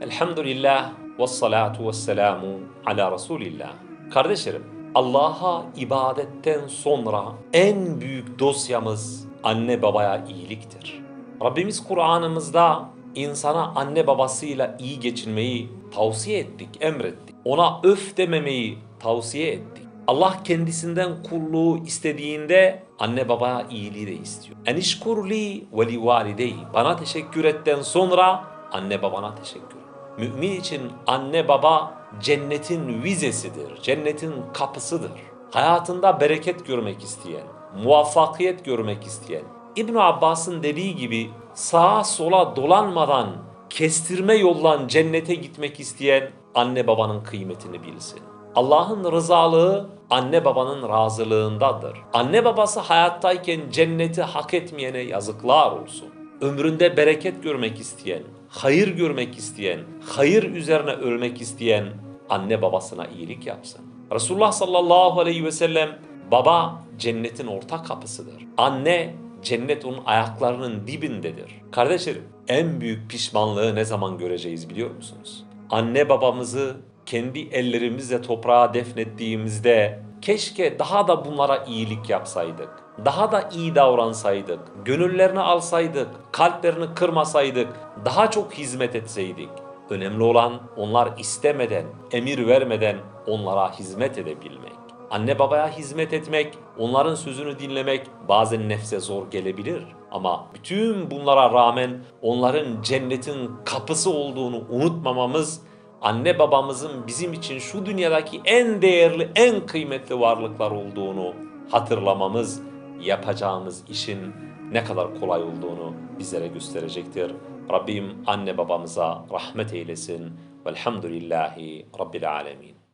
Elhamdülillah ve salatu ve selamu ala Resulillah. Kardeşlerim, Allah'a ibadetten sonra en büyük dosyamız anne babaya iyiliktir. Rabbimiz Kur'an'ımızda insana anne babasıyla iyi geçinmeyi tavsiye ettik, emrettik. Ona öf dememeyi tavsiye ettik. Allah kendisinden kulluğu istediğinde anne babaya iyiliği de istiyor. Enişkurli ve li valideyi. Bana teşekkür etten sonra anne babana teşekkür. Mümin için anne baba cennetin vizesidir, cennetin kapısıdır. Hayatında bereket görmek isteyen, muvaffakiyet görmek isteyen, İbn Abbas'ın dediği gibi sağa sola dolanmadan kestirme yollan cennete gitmek isteyen anne babanın kıymetini bilsin. Allah'ın rızalığı anne babanın razılığındadır. Anne babası hayattayken cenneti hak etmeyene yazıklar olsun. Ömründe bereket görmek isteyen, hayır görmek isteyen, hayır üzerine ölmek isteyen anne babasına iyilik yapsın. Resulullah sallallahu aleyhi ve sellem baba cennetin orta kapısıdır. Anne cennet onun ayaklarının dibindedir. Kardeşlerim en büyük pişmanlığı ne zaman göreceğiz biliyor musunuz? Anne babamızı kendi ellerimizle toprağa defnettiğimizde keşke daha da bunlara iyilik yapsaydık. Daha da iyi davransaydık, gönüllerini alsaydık, kalplerini kırmasaydık, daha çok hizmet etseydik. Önemli olan onlar istemeden, emir vermeden onlara hizmet edebilmek. Anne babaya hizmet etmek, onların sözünü dinlemek bazen nefse zor gelebilir. Ama bütün bunlara rağmen onların cennetin kapısı olduğunu unutmamamız, anne babamızın bizim için şu dünyadaki en değerli, en kıymetli varlıklar olduğunu hatırlamamız, yapacağımız işin ne kadar kolay olduğunu bizlere gösterecektir. Rabbim anne babamıza rahmet eylesin. Velhamdülillahi Rabbil alemin.